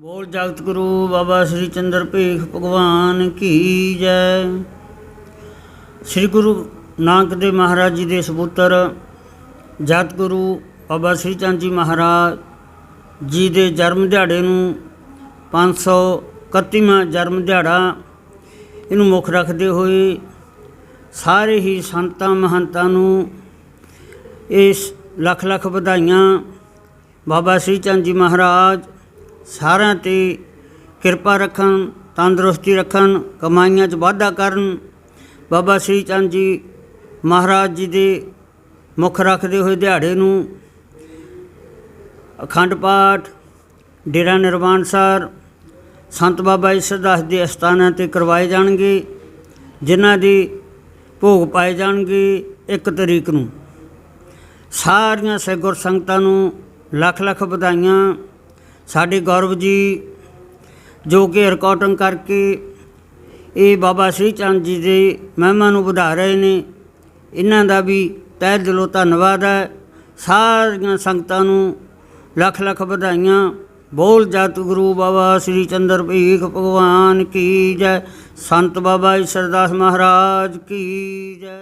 ਬੋਲ ਜਗਤ ਗੁਰੂ ਬਾਬਾ ਸ੍ਰੀ ਚੰਦਰ ਭੇਖ ਭਗਵਾਨ ਕੀ ਜੈ। ਸ੍ਰੀ ਗੁਰੂ ਨਾਨਕ ਦੇਵ ਮਹਾਰਾਜ ਜੀ ਦੇ ਸਪੁੱਤਰ ਜਗਤ ਗੁਰੂ ਬਾਬਾ ਸ੍ਰੀ ਚੰਦ ਜੀ ਮਹਾਰਾਜ ਜੀ ਦੇ ਜਨਮ ਦਿਹਾੜੇ ਨੂੰ 531ਵਾਂ ਜਨਮ ਦਿਹਾੜਾ ਇਹਨੂੰ ਮੁੱਖ ਰੱਖਦੇ ਹੋਏ ਸਾਰੇ ਹੀ ਸੰਤਾਂ ਮਹੰਤਾਂ ਨੂੰ ਇਸ ਲੱਖ ਲੱਖ ਵਧਾਈਆਂ ਬਾਬਾ ਸ੍ਰੀ ਚੰਦ ਜੀ ਮਹਾਰਾਜ ਸਾਰਿਆਂ ਤੇ ਕਿਰਪਾ ਰੱਖਣ, ਤੰਦਰੁਸਤੀ ਰੱਖਣ, ਕਮਾਈਆਂ 'ਚ ਵਾਧਾ ਕਰਨ। ਬਾਬਾ ਸ੍ਰੀ ਚੰਦ ਜੀ ਮਹਾਰਾਜ ਜੀ ਦੇ ਮੁੱਖ ਰੱਖਦੇ ਹੋਏ ਦਿਹਾੜੇ ਨੂੰ ਅਖੰਡ ਪਾਠ, ਡੇਰਾ ਨਿਰਵਾਣ ਸਾਰ, ਸੰਤ ਬਾਬਾ ਈਸ਼ਰਦਾਸ ਦੇ ਅਸਥਾਨਾਂ ਤੇ ਕਰਵਾਏ ਜਾਣਗੇ, ਜਿਨ੍ਹਾਂ ਦੇ ਭੋਗ ਪਾਏ ਜਾਣਗੇ ਇੱਕ ਤਰੀਕ ਨੂੰ। ਸਾਰੀਆਂ ਸਹਿਗੁਰ ਸੰਗਤਾਂ ਨੂੰ ਲੱਖ ਲੱਖ ਵਧਾਈਆਂ। ਸਾਡੇ ਗੌਰਵ ਜੀ, ਜੋ ਕਿ ਰਿਕਾਰਡਿੰਗ ਕਰਕੇ ਇਹ ਬਾਬਾ ਸ੍ਰੀ ਚੰਦ ਜੀ ਦੇ ਮਹਿਮਾ ਨੂੰ ਵਧਾ ਰਹੇ ਨੇ, ਇਹਨਾਂ ਦਾ ਵੀ ਤਹਿ ਦਿਲੋਂ ਧੰਨਵਾਦ ਹੈ। ਸਾਰੀਆਂ ਸੰਗਤਾਂ ਨੂੰ ਲੱਖ ਲੱਖ ਵਧਾਈਆਂ। ਬੋਲ ਜਤ ਗੁਰੂ ਬਾਬਾ ਸ੍ਰੀ ਚੰਦਰ ਭੀਖ ਭਗਵਾਨ ਕੀ ਜੈ। ਸੰਤ ਬਾਬਾ ਈਸ਼ਰਦਾਸ ਮਹਾਰਾਜ ਕੀ ਜੈ।